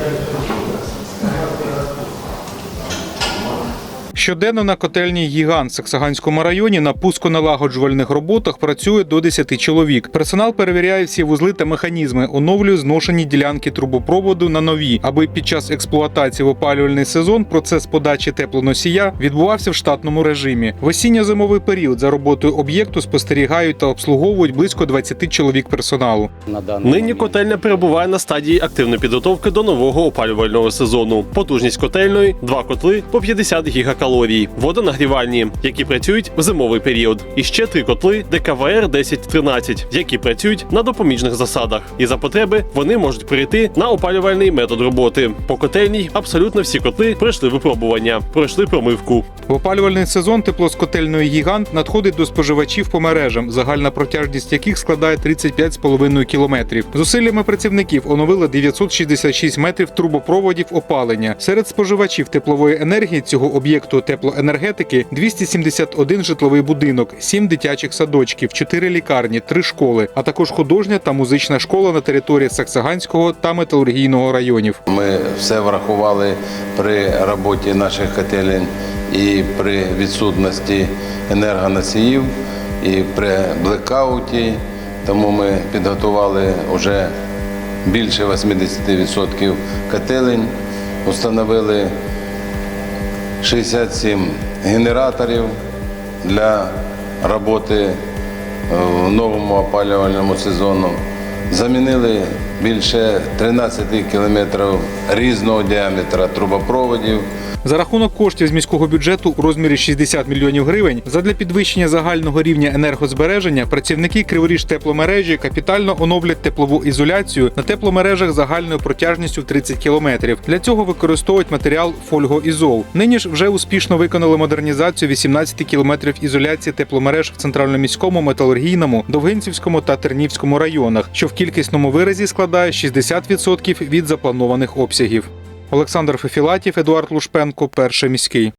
Thank you. Щоденно на котельні Гігант в Саксаганському районі на пусконалагоджувальних роботах працює до 10 чоловік. Персонал перевіряє всі вузли та механізми, оновлює зношені ділянки трубопроводу на нові, аби під час експлуатації в опалювальний сезон процес подачі теплоносія відбувався в штатному режимі. В осінньо-зимовий період за роботою об'єкту спостерігають та обслуговують близько 20 чоловік персоналу. На Нині котельня перебуває на стадії активної підготовки до нового опалювального сезону. Потужність котельної два котли по 50 гігакалорій, водонагрівальні, які працюють в зимовий період. І ще три котли ДКВР 1013, які працюють на допоміжних засадах. І за потреби вони можуть перейти на опалювальний метод роботи. По котельній абсолютно всі котли пройшли випробування, пройшли промивку. В опалювальний сезон тепло з котельної гігант надходить до споживачів по мережам, загальна протяжність яких складає 35,5 кілометрів. Зусиллями працівників оновили 966 метрів трубопроводів опалення. Серед споживачів теплової енергії цього об'єкту теплоенергетики 271 житловий будинок, 7 дитячих садочків, 4 лікарні, 3 школи, а також художня та музична школа на території Саксаганського та металургійного районів. Ми все врахували при роботі наших котелень і при відсутності енергоносіїв, і при блекауті. Тому ми підготували вже більше 80% котелень, установили 67 генераторів для роботи в новому опалювальному сезону. Замінили більше 13 кілометрів різного діаметра трубопроводів. За рахунок коштів з міського бюджету у розмірі 60 мільйонів гривень задля підвищення загального рівня енергозбереження працівники Криворіж тепломережі капітально оновлять теплову ізоляцію на тепломережах загальною протяжністю в 30 кілометрів. Для цього використовують матеріал фольгоізол. Нині ж вже успішно виконали модернізацію 18 кілометрів ізоляції тепломереж в центральноміському, металургійному, Довгинцівському та Тернівському районах, що в кількісному виразі складає 60% від запланованих обсягів. Олександр Фефілатів, Едуард Лушпенко, перший міський.